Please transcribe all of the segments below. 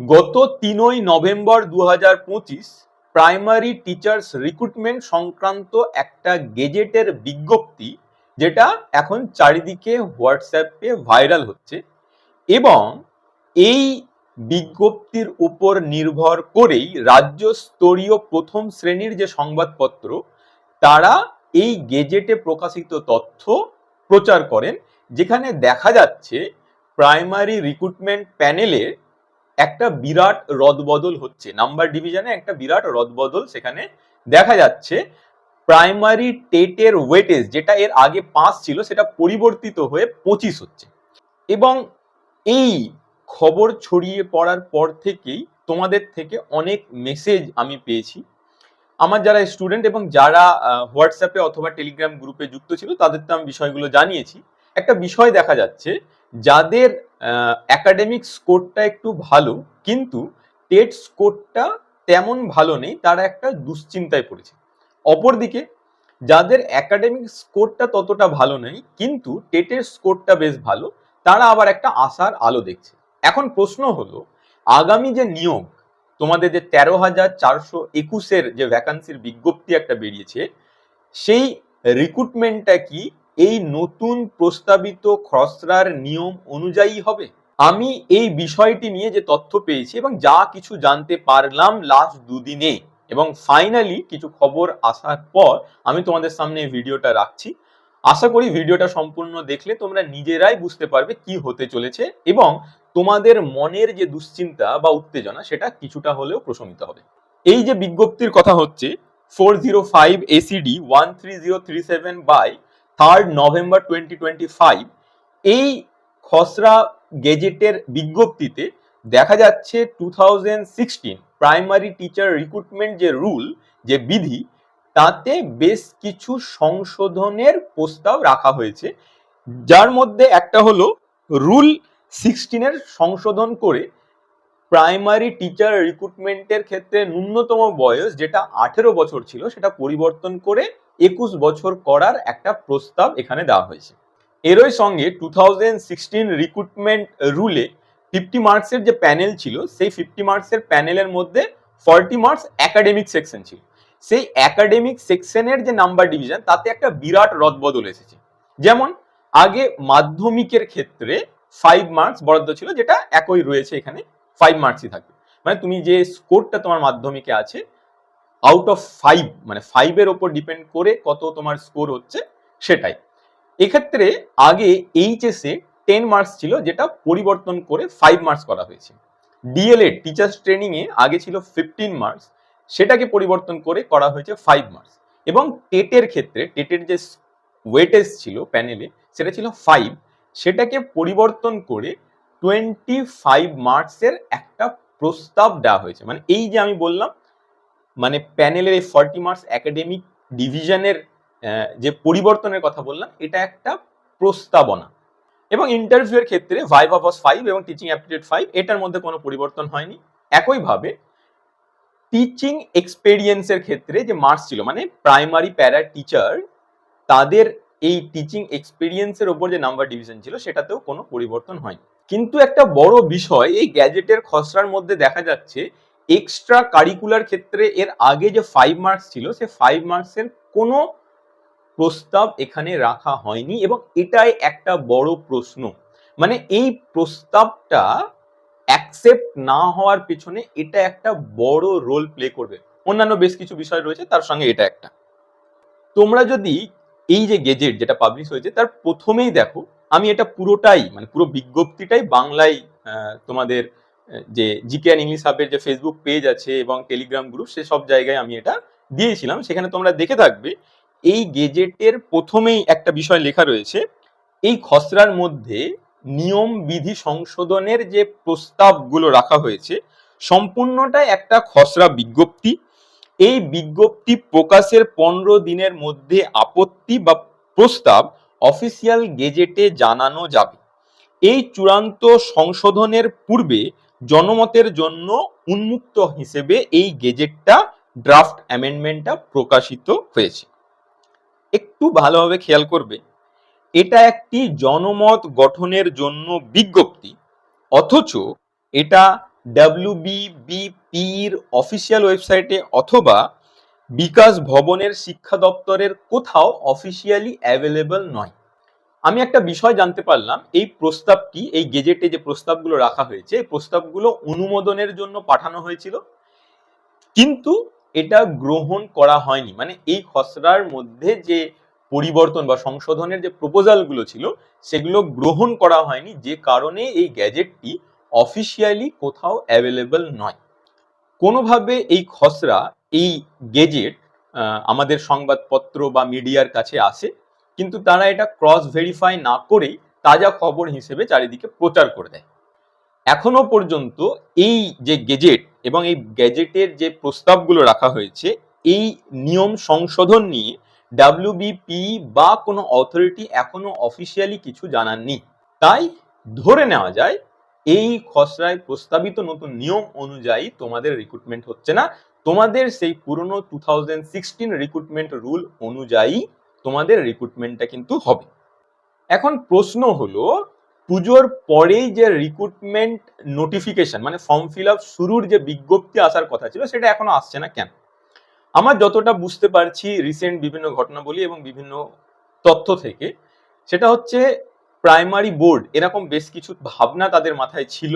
গত তিনই নভেম্বর দু হাজার পঁচিশ প্রাইমারি টিচার্স রিক্রুটমেন্ট সংক্রান্ত একটা গেজেটের বিজ্ঞপ্তি যেটা এখন চারিদিকে হোয়াটসঅ্যাপে ভাইরাল হচ্ছে এবং এই বিজ্ঞপ্তির উপর নির্ভর করেই রাজ্য স্তরীয় প্রথম শ্রেণির যে সংবাদপত্র, তারা এই গেজেটে প্রকাশিত তথ্য প্রচার করেন। যেখানে দেখা যাচ্ছে, প্রাইমারি রিক্রুটমেন্ট প্যানেলে একটা বিরাট রদবদল হচ্ছে। নাম্বার ডিভিশনে একটা বিরাট রদবদল সেখানে দেখা যাচ্ছে। প্রাইমারি টেটের ওয়েটেজ যেটা এর আগে পাঁচ ছিল, সেটা পরিবর্তিত হয়ে পঁচিশ হচ্ছে। এবং এই খবর ছড়িয়ে পড়ার পর থেকেই তোমাদের থেকে অনেক মেসেজ আমি পেয়েছি। আমার যারা স্টুডেন্ট এবং যারা হোয়াটসঅ্যাপে অথবা টেলিগ্রাম গ্রুপে যুক্ত ছিল, তাদের তো আমি বিষয়গুলো জানিয়েছি। একটা বিষয় দেখা যাচ্ছে, যাদের একাডেমিক স্কোরটা একটু ভালো, কিন্তু টেট স্কোরটা তেমন ভালো নেই, তারা একটা দুশ্চিন্তায় পড়েছে। অপরদিকে, যাদের একাডেমিক স্কোরটা ততটা ভালো নেই, কিন্তু টেটের স্কোরটা বেশ ভালো, তারা আবার একটা আশার আলো দেখছে। এখন প্রশ্ন হলো, আগামী যে নিয়োগ, তোমাদের যে তেরো হাজার চারশো একুশের যে ভ্যাকান্সির বিজ্ঞপ্তি একটা বেরিয়েছে, সেই রিক্রুটমেন্টটা কি এই নতুন প্রস্তাবিত খসড়ার নিয়ম অনুযায়ী হবে? আমি এই বিষয়টি নিয়ে যে তথ্য পেয়েছি এবং যা কিছু জানতে পারলাম লাস্ট দুদিনে এবং ফাইনালি কিছু খবর আসার পর আমি তোমাদের সামনে ভিডিওটা রাখছি। আশা করি ভিডিওটা সম্পূর্ণ দেখলে তোমরা নিজেরাই বুঝতে পারবে কি হতে চলেছে এবং তোমাদের মনের যে দুশ্চিন্তা বা উত্তেজনা সেটা কিছুটা হলেও প্রশমিত হবে। এই যে বিজ্ঞপ্তির কথা হচ্ছে four zero five ACD one three zero three seven by third November twenty twenty five এই খসড়া গেজেটের বিজ্ঞপ্তিতে দেখা যাচ্ছে two thousand sixteen primary teacher recruitment যে রুল যে বিধি, তাতে বেশ কিছু সংশোধনের প্রস্তাব রাখা হয়েছে। যার মধ্যে একটা হলো রুল সিক্সটিনের সংশোধন করে প্রাইমারি টিচার রিক্রুটমেন্টের ক্ষেত্রে ন্যূনতম বয়স, যেটা আঠেরো বছর ছিল, সেটা পরিবর্তন করে একুশ বছর করার একটা প্রস্তাব এখানে দেওয়া হয়েছে। এরই সঙ্গে টু থাউজেন্ড সিক্সটিন রিক্রুটমেন্ট রুলে ফিফটি মার্কসের যে প্যানেল ছিল, সেই ফিফটি মার্কসের প্যানেলের মধ্যে ফর্টি মার্কস একাডেমিক সেকশন ছিল। সেই একাডেমিক সেকশনের যে নাম্বার ডিভিশন তাতে একটা বিরাট রদবদল এসেছে। যেমন, আগে মাধ্যমিকের ক্ষেত্রে ফাইভ মার্কস বরাদ্দ ছিল, যেটা একই রয়েছে এখানে ফাইভ মার্কসই থাকবে। মানে তুমি যে স্কোরটা তোমার মাধ্যমিকে আছে আউট অফ ফাইভ মানে ফাইভের ওপর ডিপেন্ড করে কত তোমার স্কোর হচ্ছে সেটাই। এক্ষেত্রে আগে এইচএসে টেন মার্কস ছিল যেটা পরিবর্তন করে ফাইভ মার্কস করা হয়েছে। ডিএলএ টিচার্স ট্রেনিংয়ে আগে ছিল ফিফটিন মার্কস সেটাকে পরিবর্তন করে করা হয়েছে ফাইভ মার্কস এবং টেটের ক্ষেত্রে টেটের যে ওয়েটেজ ছিল প্যানেলে সেটা ছিল ফাইভ সেটাকে পরিবর্তন করে টোয়েন্টি ফাইভ মার্কসের একটা প্রস্তাব দেওয়া হয়েছে। মানে এই যে আমি বললাম মানে প্যানেলের এই ফর্টি মার্কস একাডেমিক ডিভিশনের যে পরিবর্তনের কথা বললাম, এটা একটা প্রস্তাবনা। এবং ইন্টারভিউয়ের ক্ষেত্রে ভাইভ অফ ফাইভ এবং টিচিং অ্যাপটিটিউড ফাইভ এটার মধ্যে কোনো পরিবর্তন হয়নি। একইভাবে টিচিং এক্সপেরিয়েন্সের ক্ষেত্রে যে মার্কস ছিল মানে প্রাইমারি প্যারা টিচার তাদের এই টিচিং এক্সপিরিয়েন্সের ওপর যে নাম্বার ডিভিশন ছিল, সেটাতেও কোনো পরিবর্তন হয়নি। কিন্তু একটা বড় বিষয়, এই গ্যাজেটের খসড়ার মধ্যে দেখা যাচ্ছে এক্সট্রা কারিকুলার ক্ষেত্রে এর আগে যে ফাইভ মার্কস ছিল, সে ফাইভ মার্কসের কোনো প্রস্তাব এখানে রাখা হয়নি এবং এটাই একটা বড় প্রশ্ন। মানে এই প্রস্তাবটা অ্যাকসেপ্ট না হওয়ার পেছনে এটা একটা বড় রোল প্লে করবে। অন্যান্য বেশ কিছু বিষয় রয়েছে, তার সঙ্গে এটা একটা। তোমরা যদি এই যে গেজেট যেটা পাবলিশ হয়েছে, তার প্রথমেই দেখো, আমি এটা পুরোটাই মানে পুরো বিজ্ঞপ্তিটাই বাংলায় তোমাদের যে জিকে ইংলিশ হাবের যে ফেসবুক পেজ আছে এবং টেলিগ্রাম গ্রুপ সে সব জায়গায় আমি এটা দিয়েছিলাম। সেখানে তোমরা দেখে থাকবে, এই গেজেটের প্রথমেই একটা বিষয় লেখা রয়েছে, এই খসড়ার মধ্যে নিয়ম বিধি সংশোধনের যে প্রস্তাবগুলো রাখা হয়েছে, সম্পূর্ণটাই একটা খসড়া বিজ্ঞপ্তি। এই বিজ্ঞপ্তি প্রকাশের পনেরো দিনের মধ্যে আপত্তি বা প্রস্তাব অফিসিয়াল গেজেটে জানানো যাবে। এই চূড়ান্ত সংশোধনের পূর্বে জনমতের জন্য উন্মুক্ত হিসেবে এই গেজেটটা, ড্রাফট অ্যামেন্ডমেন্টটা প্রকাশিত হয়েছে। একটু ভালোভাবে খেয়াল করবে, এটা একটি জনমত গঠনের জন্য বিজ্ঞপ্তি, অথচ এটা ডাব্লিউবিবিপির অফিসিয়াল ওয়েবসাইটে অথবা বিকাশ ভবনের শিক্ষা দপ্তরের কোথাও অফিসিয়ালি অ্যাভেলেবল নয়। আমি একটা বিষয় জানতে পারলাম, এই প্রস্তাবটি এই গেজেটে যে প্রস্তাবগুলো রাখা হয়েছে, এই প্রস্তাবগুলো অনুমোদনের জন্য পাঠানো হয়েছিল। কিন্তু এটা গ্রহণ করা হয়নি। মানে এই খসড়ার মধ্যে যে পরিবর্তন বা সংশোধনের যে প্রপোজালগুলো ছিল, সেগুলো গ্রহণ করা হয়নি। যে কারণে এই গ্যাজেটটি অফিসিয়ালি কোথাও অ্যাভেলেবল নয়। কোনোভাবে এই খসড়া, এই গেজেট আমাদের সংবাদপত্র বা মিডিয়ার কাছে আসে কিন্তু তারা এটা ক্রস ভেরিফাই না করেই তাজা খবর হিসেবে চারিদিকে প্রচার করে দেয়। এখনও পর্যন্ত এই যে গেজেট এবং এই গ্যাজেটের যে প্রস্তাবগুলো রাখা হয়েছে, এই নিয়ম সংশোধন নিয়ে ডাব্লিউবিপি বা কোনো অথরিটি এখনও অফিসিয়ালি কিছু জানাননি। তাই ধরে নেওয়া যায়, এই খসড়ায় প্রস্তাবিত নতুন নিয়ম অনুযায়ী তোমাদের রিক্রুটমেন্ট হচ্ছে না। তোমাদের সেই পুরনো two thousand sixteen recruitment rule অনুযায়ী তোমাদের রিক্রুটমেন্টটা কিন্তু হবে। এখন প্রশ্ন হলো, পুজোর পরেই যে রিক্রুটমেন্ট নোটিফিকেশন মানে ফর্ম ফিল আপ শুরুর যে বিজ্ঞপ্তি আসার কথা ছিল, সেটা এখনও আসছে না কেন? আমার যতটা বুঝতে পারছি রিসেন্ট বিভিন্ন ঘটনাবলী এবং বিভিন্ন তথ্য থেকে, সেটা হচ্ছে প্রাইমারি বোর্ড এরকম বেশ কিছু ভাবনা তাদের মাথায় ছিল,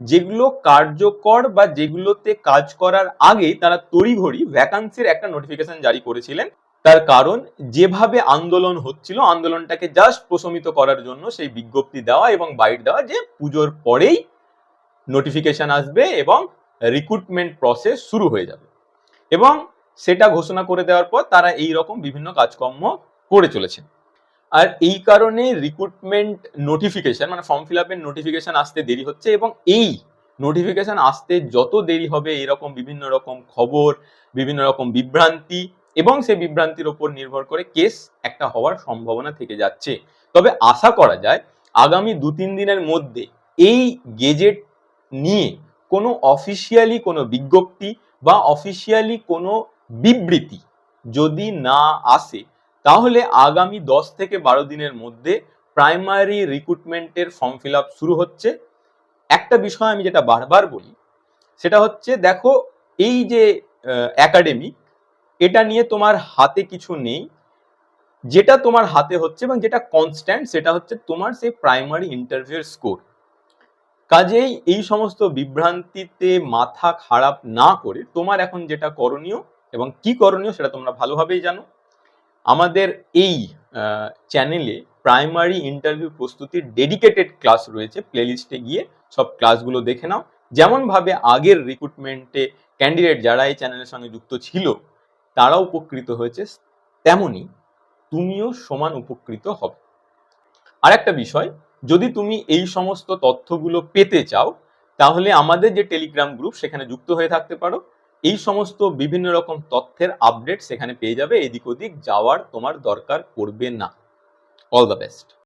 যেগুলো কার্যকর বা যেগুলোতে কাজ করার আগে তারা তড়িঘড়ি ভ্যাকান্সির একটা নোটিফিকেশন জারি করেছিলেন। তার কারণ যেভাবে আন্দোলন হচ্ছিল, আন্দোলনটাকে জাস্ট প্রশমিত করার জন্য সেই বিজ্ঞপ্তি দেওয়া এবং বাইট দেওয়া যে পুজোর পরেই নোটিফিকেশন আসবে এবং রিক্রুটমেন্ট প্রসেস শুরু হয়ে যাবে। এবং সেটা ঘোষণা করে দেওয়ার পর তারা এই রকম বিভিন্ন কাজকর্ম করে চলেছেন। আর এই কারণে রিক্রুটমেন্ট নোটিফিকেশন মানে ফর্ম ফিল আপের নোটিফিকেশন আসতে দেরি হচ্ছে এবং এই নোটিফিকেশন আসতে যত দেরি হবে, এরকম বিভিন্ন রকম খবর, বিভিন্ন রকম বিভ্রান্তি এবং সেই বিভ্রান্তির ওপর নির্ভর করে কেস একটা হওয়ার সম্ভাবনা থেকে যাচ্ছে। তবে আশা করা যায়, আগামী দু তিন দিনের মধ্যে এই গেজেট নিয়ে কোনো অফিসিয়ালি কোনো বিজ্ঞপ্তি বা অফিসিয়ালি কোনো বিবৃতি যদি না আসে, তাহলে আগামী দশ থেকে বারো দিনের মধ্যে প্রাইমারি রিক্রুটমেন্টের ফর্ম ফিল আপ শুরু হচ্ছে। একটা বিষয় আমি যেটা বারবার বলি, সেটা হচ্ছে দেখো এই যে একাডেমিক এটা নিয়ে তোমার হাতে কিছু নেই। যেটা তোমার হাতে হচ্ছে এবং যেটা কনস্ট্যান্ট সেটা হচ্ছে তোমার সেই প্রাইমারি ইন্টারভিউর স্কোর কাজেই এই সমস্ত বিভ্রান্তিতে মাথা খারাপ না করে তোমার এখন যেটা করণীয় এবং কি করণীয় সেটা তোমরা ভালোভাবেই জানো। আমাদের এই চ্যানেলে প্রাইমারি ইন্টারভিউ প্রস্তুতির ডেডিকেটেড ক্লাস রয়েছে। প্লেলিস্টে গিয়ে সব ক্লাসগুলো দেখে নাও। যেমনভাবে আগের রিক্রুটমেন্টে ক্যান্ডিডেট যারা এই চ্যানেলের সঙ্গে যুক্ত ছিল তারা উপকৃত হয়েছে তেমনি তুমিও সমান উপকৃত হবে। আরেকটা বিষয়, যদি তুমি এই সমস্ত তথ্যগুলো পেতে চাও, তাহলে আমাদের যে টেলিগ্রাম গ্রুপ সেখানে যুক্ত হয়ে থাকতে পারো। এই সমস্ত বিভিন্ন রকম তথ্যের আপডেট সেখানে পেয়ে যাবে। এদিক ওদিক যাওয়ার তোমার দরকার পড়বে না। All the best